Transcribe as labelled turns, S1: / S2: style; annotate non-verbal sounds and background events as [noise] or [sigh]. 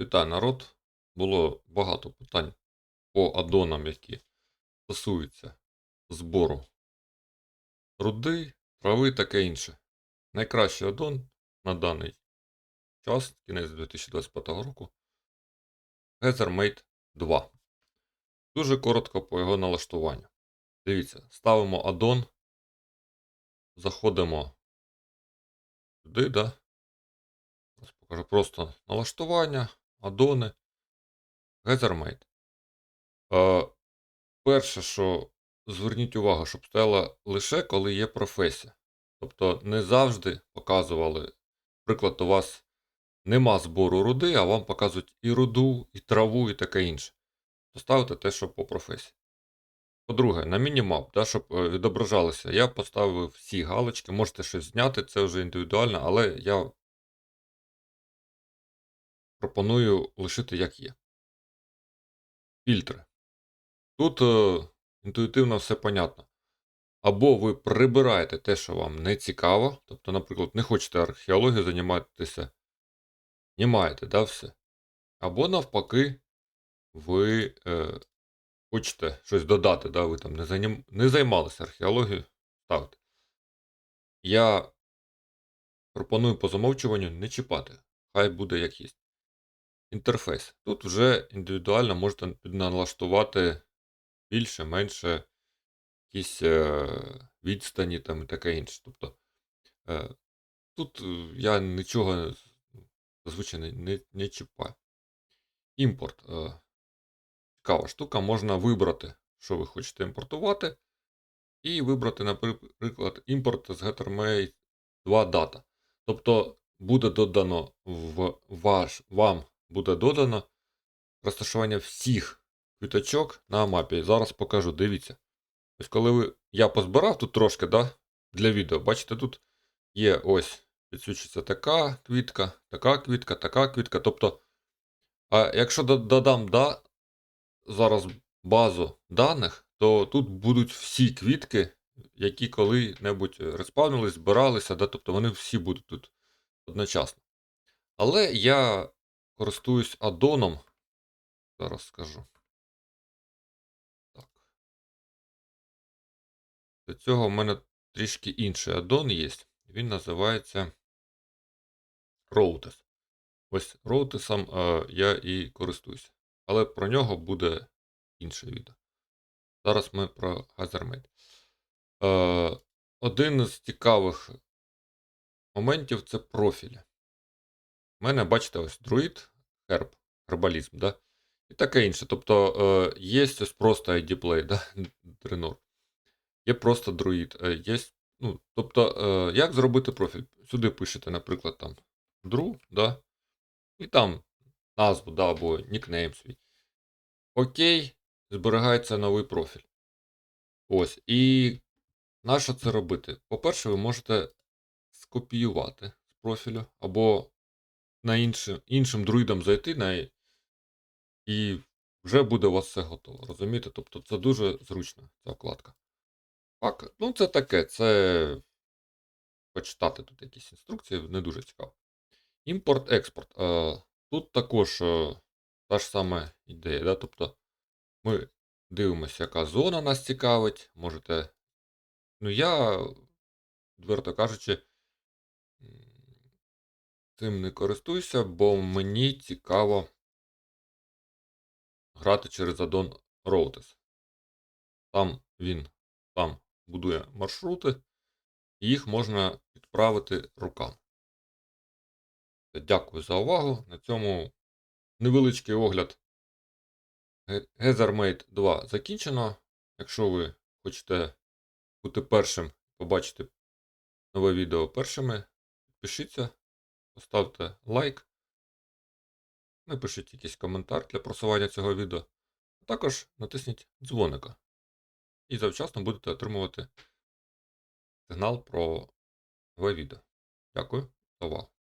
S1: Вітаю, народ. Було багато питань по аддонам, які стосуються збору руди, трави таке інше. Найкращий аддон на даний час, кінець 2025 року, Ethermate 2. Дуже коротко по його налаштуванню. Дивіться, ставимо аддон, заходимо сюди, да? Покажу просто налаштування, аддони, Ethermate. Е, перше, що зверніть увагу, щоб стояло лише коли є професія. Тобто не завжди показували, наприклад, у вас нема збору руди, а вам показують і руду, і траву, і таке інше. То ставте те, що по професії. По-друге, на мінімап, да, щоб е, відображалося, я поставив всі галочки, можете щось зняти, це вже індивідуально, але я пропоную лишити як є. Фільтри. Тут е, інтуїтивно все понятно. Або ви прибираєте те, що вам не цікаво, тобто, наприклад, не хочете археологією займатися, знімаєте, да, все. Або навпаки, ви е, хочете щось додати, да, ви там не, занім... не займалися археологією, ставте. Я пропоную по замовчуванню не чіпати. Хай буде як є. Інтерфейс. Тут вже індивідуально можете підналаштувати більше, менше, якісь е, відстані там і таке інше. Тобто е, тут е, я нічого зазвичай не, не, не чіпаю. Імпорт. Цікава штука, можна вибрати, що ви хочете імпортувати, і вибрати, наприклад, імпорт з GetterMate 2 Data. Тобто буде додано в ваш, вам буде додано розташування всіх квіточок на мапі. Зараз покажу, дивіться. Ось коли ви, я позбирав тут трошки да, для відео, бачите, тут є ось підсвічується така квітка, така квітка, така квітка. Тобто, а якщо додам да, зараз базу даних, то тут будуть всі квітки, які коли-небудь респавнились, збиралися, да, тобто вони всі будуть тут одночасно. Але я користуюсь аддоном. Зараз скажу. Так. Для цього в мене трішки інший аддон є. Він називається Routes. Ось Routes е, я і користуюся. Але про нього буде інше відео. Зараз ми про Hazermate. Е, один з цікавих моментів це профілі. У мене, бачите, ось друїд, герб, гербалізм, да? і таке інше. Тобто е, є ось просто ID-play, да? [laughs] Дренор. Є просто друїд. Е, є, ну, Тобто, е, як зробити профіль? Сюди пишете, наприклад, там Дру, да? і там назву да, або нікнейм свій. Окей, зберігається новий профіль. Ось. І на що це робити? По-перше, ви можете скопіювати з профілю, або на іншим, іншим друїдам зайти на і вже буде у вас все готово. Розумієте? Тобто це дуже зручна ця вкладка. Так, ну це таке, це почитати тут якісь інструкції, не дуже цікаво. Імпорт-експорт. Е, тут також е, та ж сама ідея. Да? Тобто ми дивимося, яка зона нас цікавить. Можете. Ну, я, відверто кажучи, цим не користуюся, бо мені цікаво грати через аддон Routes. Там він там будує маршрути, і їх можна відправити руками. Дякую за увагу. На цьому невеличкий огляд Ethermate 2 закінчено. Якщо ви хочете бути першим, побачити нове відео першими, підпишіться, поставте лайк, напишіть якийсь коментар для просування цього відео. А також натисніть дзвоника. І завчасно будете отримувати сигнал про нове відео. Дякую за увагу.